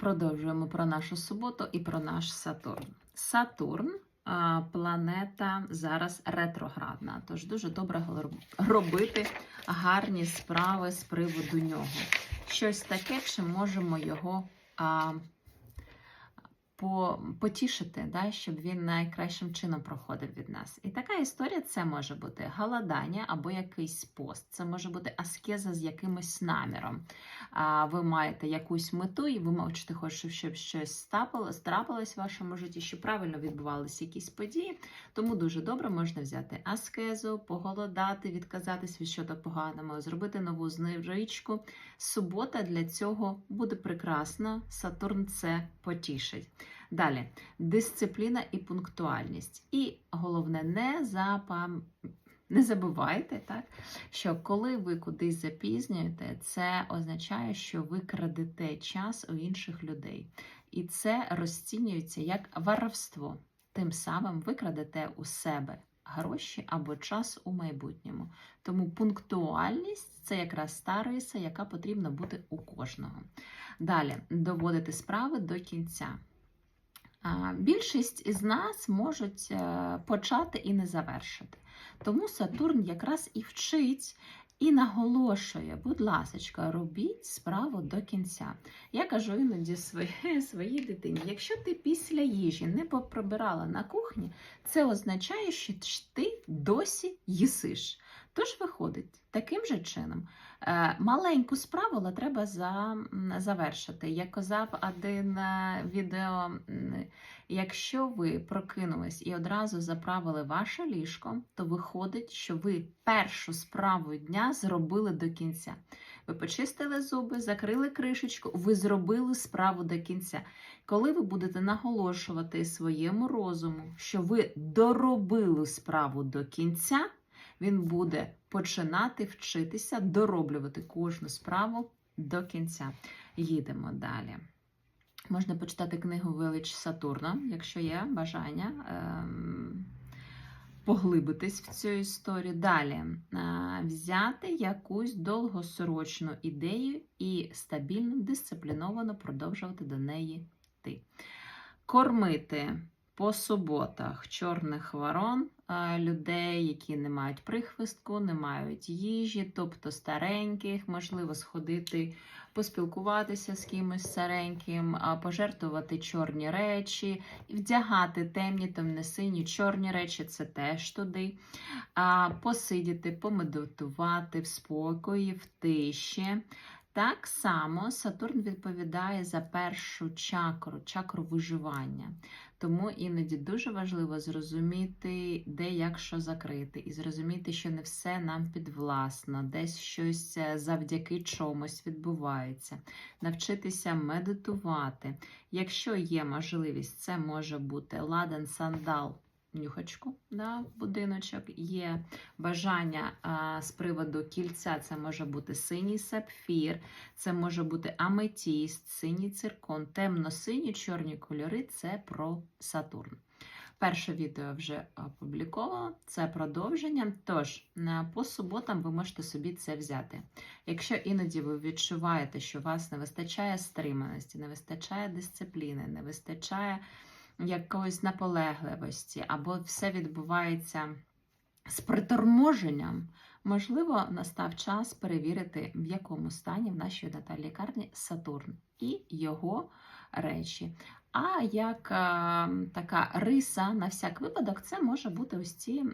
Продовжуємо про нашу суботу і про наш Сатурн. Сатурн планета зараз ретроградна, тож дуже добре робити гарні справи з приводу нього. Щось таке, чи можемо його потішити, да, щоб він найкращим чином проходив від нас. І така історія це може бути голодання або якийсь пост. Це може бути аскеза з якимось наміром. А, ви маєте якусь мету, і ви хочете, хочете, щоб щось трапилось в вашому житті, щоб правильно відбувалися якісь події. Тому дуже добре можна взяти аскезу, поголодати, відказатись від чогось поганого, зробити нову знижечку. Субота для цього буде прекрасна. Сатурн це потішить. Далі дисципліна і пунктуальність. І головне, не запам... Не забувайте, так, що коли ви кудись запізнюєте, це означає, що ви крадете час у інших людей. І це розцінюється як воровство. Тим самим ви крадете у себе гроші або час у майбутньому. Тому пунктуальність це якраз та риса, яка потрібна бути у кожного. Далі доводити справи до кінця. Більшість із нас можуть е, почати і не завершити. Тому Сатурн якраз і вчить і наголошує, будь ласка, робіть справу до кінця. Я кажу іноді своїй, своїй дитині: якщо ти після їжі не поприбирала на кухні, це означає, що ти досі їсиш. Тож виходить таким же чином. Е, Маленьку справу треба завершити. Як казав один е, відео, якщо ви прокинулись і одразу заправили ваше ліжко, то виходить, що ви першу справу дня зробили до кінця. Ви почистили зуби, закрили кришечку, ви зробили справу до кінця. Коли ви будете наголошувати своєму розуму, що ви доробили справу до кінця, він буде починати вчитися дороблювати кожну справу до кінця. Їдемо далі. Можна почитати книгу Велич Сатурна, якщо є бажання ем, поглибитись в цю історію. Далі е, взяти якусь довгосрочну ідею і стабільно, дисципліновано продовжувати до неї йти. Кормити по суботах чорних ворон е, людей, які не мають прихвистку, не мають їжі, тобто стареньких, можливо, сходити, поспілкуватися з кимось стареньким, пожертвувати чорні речі, вдягати темні, темно-сині, чорні речі це теж туди. Посидіти, помедитувати в спокої, в тиші. Так само Сатурн відповідає за першу чакру, чакру виживання. Тому іноді дуже важливо зрозуміти, де як що закрити, і зрозуміти, що не все нам підвласно, десь щось е, завдяки чомусь відбувається. Навчитися медитувати. Якщо є можливість, це може бути ладан сандал. Нюхачку да, будиночок, є бажання а, з приводу кільця, це може бути синій сапфір, це може бути аметіст, синій циркон, темно-сині чорні кольори це про Сатурн. Перше відео вже опубліковано, це продовження. Тож, по суботам ви можете собі це взяти. Якщо іноді ви відчуваєте, що у вас не вистачає стриманості, не вистачає дисципліни, не вистачає якоїсь наполегливості, або все відбувається з приторможенням, можливо, настав час перевірити, в якому стані в нашій натальній лікарні Сатурн і його речі. А як е, така риса на всяк випадок, це може бути ось ці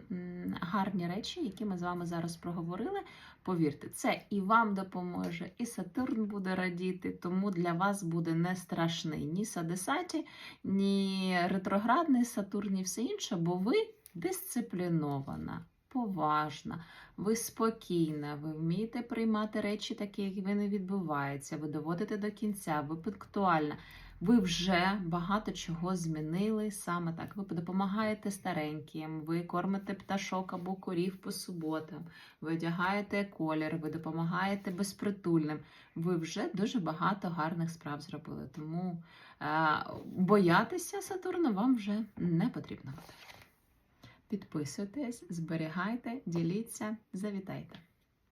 гарні речі, які ми з вами зараз проговорили. Повірте, це і вам допоможе, і Сатурн буде радіти, тому для вас буде не страшний ні Садесаті, ні ретроградний Сатурн, ні все інше, бо ви дисциплінована, поважна, ви спокійна, ви вмієте приймати речі такі, як вони відбуваються, ви доводите до кінця, ви пунктуальна. Ви вже багато чого змінили саме так. Ви допомагаєте стареньким, ви кормите пташок або корів по суботам, ви одягаєте колір, ви допомагаєте безпритульним. Ви вже дуже багато гарних справ зробили. Тому е, боятися Сатурна вам вже не потрібно буде. Підписуйтесь, зберігайте, діліться, завітайте.